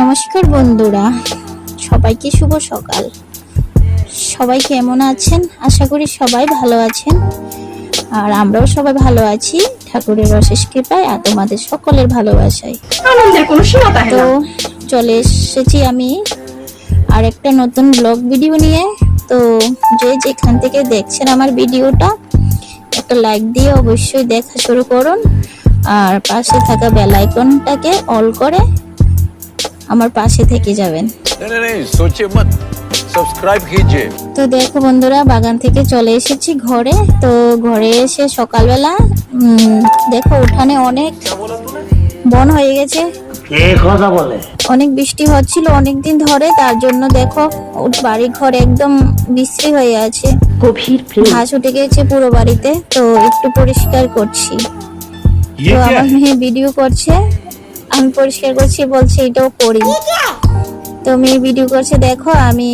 নমস্কার বন্ধুরা সবাইকে শুভ সকাল। সবাই কেমন আছেন? আশা করি সবাই ভালো আছেন। আর আমরাও সবাই ভালো আছি। ঠাকুরের অশেষ কৃপায় আর তোমাদের সকলের ভালোবাসায়। তো চলে এসেছি আমি আর একটা নতুন ব্লগ ভিডিও নিয়ে। তো যে যেখান থেকে দেখছেন আমার ভিডিওটা একটা লাইক দিয়ে অবশ্যই দেখা শুরু করুন। আর পাশে থাকা বেল আইকনটাকে অল করে আমার পাশে থেকে যাবেন। তো দেখো বন্ধুরা বাগান থেকে চলে এসেছি ঘরে। তো ঘরে এসে সকালবেলা দেখো উঠানে অনেক বন হয়ে গেছে। অনেক বৃষ্টি হচ্ছিল অনেক দিন ধরে তার জন্য দেখো বাড়ি ঘর একদম বিশ্রী হয়ে আছে। ঘাস উঠে গেছে পুরো বাড়িতে তো একটু পরিষ্কার করছি। তো আমার মেয়ে ভিডিও করছে। আমি পরিষ্কার করছি বলছে এটাও করি। তো মেয়ে ভিডিও করছে দেখো আমি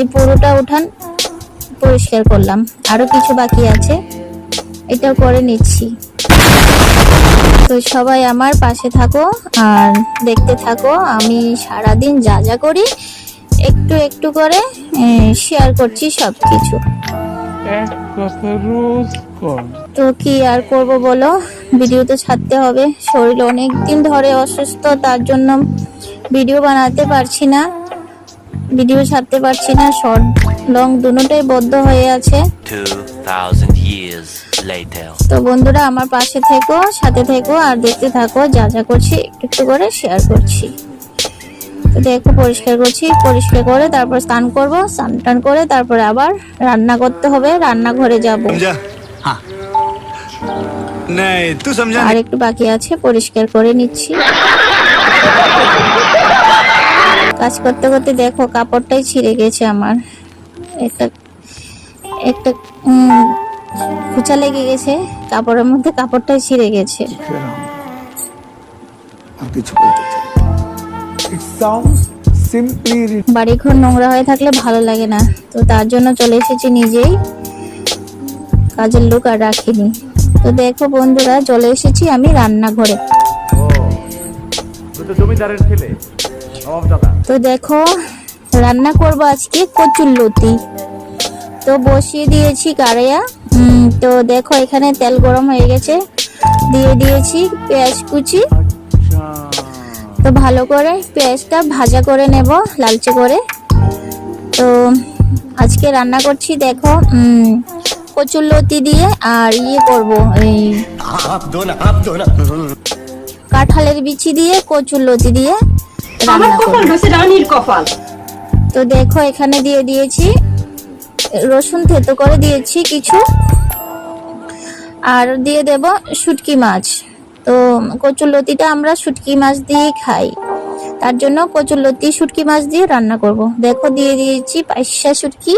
এই পুরোটা উঠান পরিষ্কার করলাম। আরও কিছু বাকি আছে এটাও করে নিচ্ছি। তো সবাই আমার পাশে থাকো আর দেখতে থাকো আমি সারাদিন যা যা করি একটু একটু করে শেয়ার করছি সব কিছু তো কি আর করব বলো? ভিডিও তো ছাড়তে হবে। শরীর অনেক দিন ধরে অসুস্থ তার জন্য ভিডিও বানাতে পারছি না। ভিডিও ছাড়তে পারছি না। শর্ট লং দুটোই বদ্ধ হয়ে আছে। তো বন্ধুরা আমার পাশে থেকো সাথে থেকো আর দেখতে থাকো। যা যা করছি একটু একটু করে শেয়ার করছি। তো দেখো পরিষ্কার করছি পরিষ্কার করে তারপর স্নান করব স্নান টান করে তারপরে আবার রান্না করতে হবে। রান্নাঘরে যাব। হ্যাঁ। আর একটু বাকি আছে পরিষ্কার করে নিচ্ছি। কাজ করতে করতে দেখো কাপড়টাই ছিঁড়ে গেছে আমার। একটা একটা খুচা লেগে গেছে কাপড়ের মধ্যে কাপড়টাই ছিঁড়ে গেছে। বাড়ি ঘর নোংরা হয়ে থাকলে ভালো লাগে না। তো তার জন্য চলে এসেছি নিজেই। কাজের লোক আর রাখিনি। তো দেখো বন্ধুরা চলে এসেছি আমি রান্নাঘরে। তো জমিদারের ছেলে তো দেখো রান্না করব আজকে কচুর লতি। তো বসিয়ে দিয়েছি কারাইয়া তো দেখো এখানে তেল গরম হয়ে গেছে। দিয়ে দিয়েছি পেঁয়াজ কুচি। তো ভালো করে পেঁয়াজটা ভাজা করে নেব লালচে করে। তো আজকে রান্না করছি দেখো উম, কচুর লতি দিয়ে আর ইয়ে করব এই কাঁঠালের বিচি দিয়ে কচুর লতি দিয়ে আমার কপাল রানীর কপাল। তো দেখো এখানে দিয়ে দিয়েছি রসুন থেতো করে দিয়েছি কিছু। আর দিয়ে দেব শুটকি মাছ। তো কচুরলতিটা আমরা শুটকি মাছ দিয়ে খাই। তার জন্য কচুরলতি শুটকি মাছ দিয়ে রান্না করব। দেখো দিয়ে দিয়েছি পাইসা শুটকি।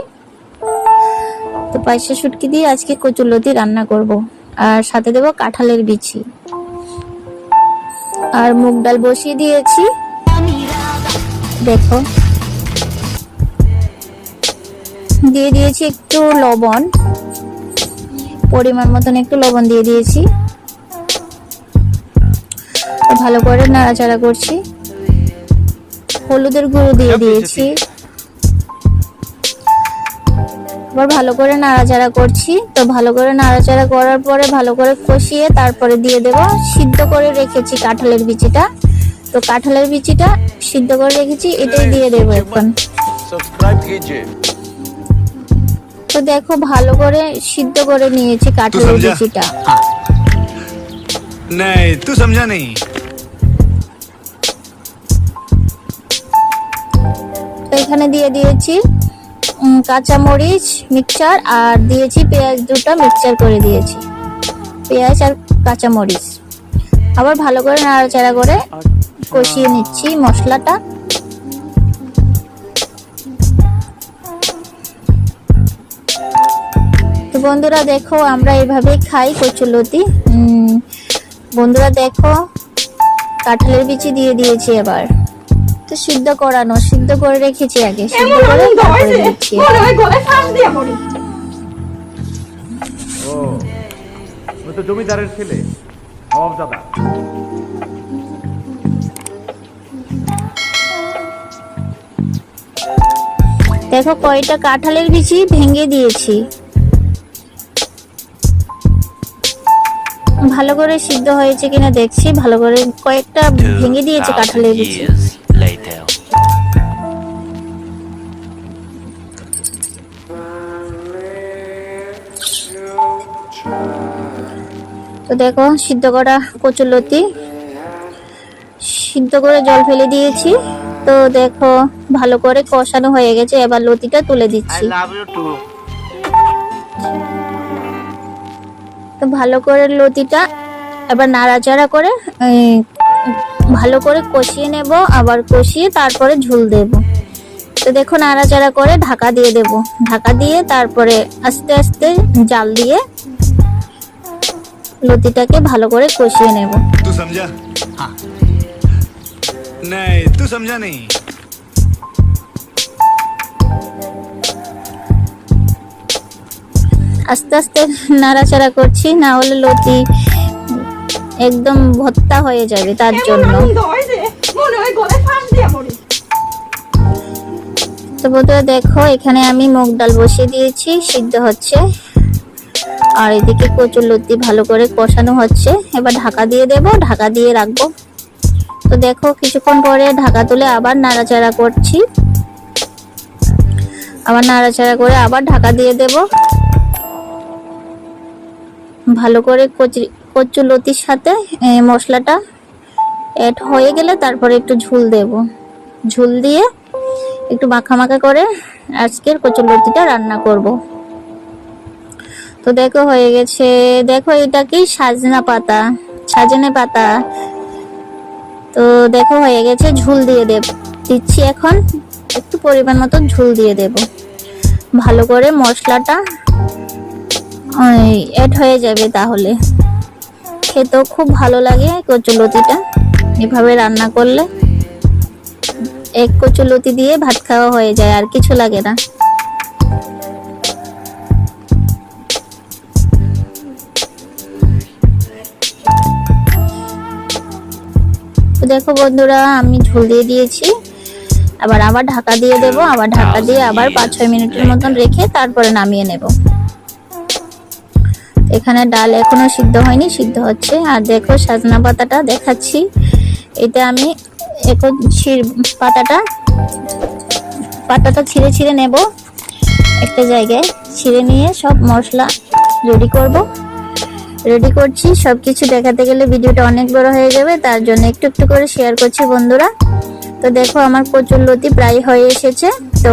তো পাইসা শুটকি দিয়ে আজকে কচুরলতি রান্না করব। আর সাথে দেব কাঁঠালের বিচি। আর মুগ ডাল বসিয়ে দিয়েছি। দেখো। দিয়ে দিয়েছি একটু লবণ। পরিমাণ মতন একটু লবণ দিয়ে দিয়েছি। ভালো করে নাড়াচাড়া করছি। হলুদের গুঁড়ো দিয়ে দিয়েছি। আবার ভালো করে নাড়াচাড়া করছি তো ভালো করে নাড়াচাড়া করার পরে ভালো করে কষিয়ে তারপরে দিয়ে দেব সিদ্ধ করে রেখেছি কাঁঠালের বিচিটা তো কাঁঠালের বিচিটা সিদ্ধ করে রেখেছি এটাই দিয়ে দেবো এখন सब्सक्राइब कीजिए তো দেখো ভালো করে সিদ্ধ করে নিয়েছি কাঁঠালের সমঝা? বিচিটা नहीं तू समझा नहीं তো এখানে দিয়ে দিয়েছি উম, কাঁচামরিচ, মিক্সচার আর দিয়েছি পেঁয়াজ দুটো মিক্সচার করে দিয়েছি। পেঁয়াজ আর কাঁচামরিচ। আবার ভালো করে নাড়াচাড়া করে কষিয়ে নিচ্ছি মশলাটা। তো বন্ধুরা দেখো, আমরা এভাবেই খাই কচুলতি বন্ধুরা দেখো, কাঁঠালের বিচি দিয়ে দিয়েছি এবার। তো সিদ্ধ করানো সিদ্ধ করে রেখেছি আগে সিদ্ধ করে তারপরে দিচ্ছি। ও তো জমিদারের ছেলে দাদা। দেখো কয়টা কাঁঠালের বিচি ভেঙে দিয়েছি। ভালো করে সিদ্ধ হয়েছে কিনা দেখছি ভালো করে কয়েকটা ভেঙে দিয়েছে কাঁঠালের বিচি। তো দেখো, সিদ্ধ করা কচুলতি সিদ্ধ করে জল ফেলে দিয়েছি। তো দেখো, ভালো করে কষানো হয়ে গেছে। এবার লতিটা তুলে দিচ্ছি। তো ভালো করে লতিটা এবার নাড়াচাড়া করে ভালো করে কষিয়ে নেব, আবার কষিয়ে তারপরে ঝুল দেব। তো দেখো, নাড়াচাড়া করে ঢাকা দিয়ে দেব। ঢাকা দিয়ে তারপরে আস্তে আস্তে জাল দিয়ে লতিটাকে ভালো করে কষিয়ে নেব। আস্তে আস্তে নাড়াচাড়া করছি না হলে লতি একদম ভত্তা হয়ে যাবে তার জন্য। তো বন্ধুরা দেখো এখানে আমি মুগ ডাল বসিয়ে দিয়েছি সিদ্ধ হচ্ছে। আর এদিকে কচুর লতি ভালো করে কষানো হচ্ছে। এবার ঢাকা দিয়ে দেব, ঢাকা দিয়ে রাখব। তো দেখো, কিছুক্ষণ পরে ঢাকা তুলে আবার নাড়াচাড়া করছি। আবার নাড়াচাড়া করে আবার ঢাকা দিয়ে দেব। ভালো করে কচি লতির সাথে মশলাটা অ্যাড হয়ে গেলে তারপরে একটু ঝুল দেব। ঝুল দিয়ে একটু মাখা মাখা করে আজকের কচুরলতিটা রান্না করব। তো দেখো হয়ে গেছে। দেখো এটা কি? সাজনা পাতা। সাজনে পাতা। তো দেখো হয়ে গেছে, ঝুল দিয়ে দেব। দিচ্ছি এখন একটু পরিমাণ মতো ঝুল দিয়ে দেব। ভালো করে মশলাটা এড হয়ে যাবে তাহলে। খেতেও খুব ভালো লাগে কচুলতিটা এভাবে রান্না করলে এক কচুলতি দিয়ে ভাত খাওয়া হয়ে যায়, আর কিছু লাগে না। তো দেখো বন্ধুরা আমি ঝোল দিয়ে দিয়েছি। আবার আবার ঢাকা দিয়ে দেব আবার ঢাকা দিয়ে আবার পাঁচ ছয় মিনিটের মতন রেখে তারপরে নামিয়ে নেব। এখানে ডাল এখনও সিদ্ধ হয়নি সিদ্ধ হচ্ছে। আর দেখো সাজনা পাতাটা দেখাচ্ছি। এটা আমি এখন পাতাটা পাতাটা ছিঁড়ে ছিঁড়ে নেব। একটা জায়গায় ছিঁড়ে নিয়ে সব মশলা রেডি করব। রেডি করছি। সব কিছু দেখাতে গেলে ভিডিওটা অনেক বড় হয়ে যাবে, তার জন্য একটু একটু করে শেয়ার করছি বন্ধুরা। তো দেখো আমার প্রচুর লতি প্রায় হয়ে এসেছে, তো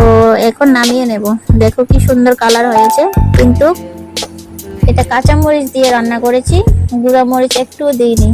এখন নামিয়ে নেব। দেখো কি সুন্দর কালার হয়েছে, কিন্তু এটা কাঁচা মরিচ দিয়ে রান্না করেছি গুঁড়া মরিচ একটুও দিইনি।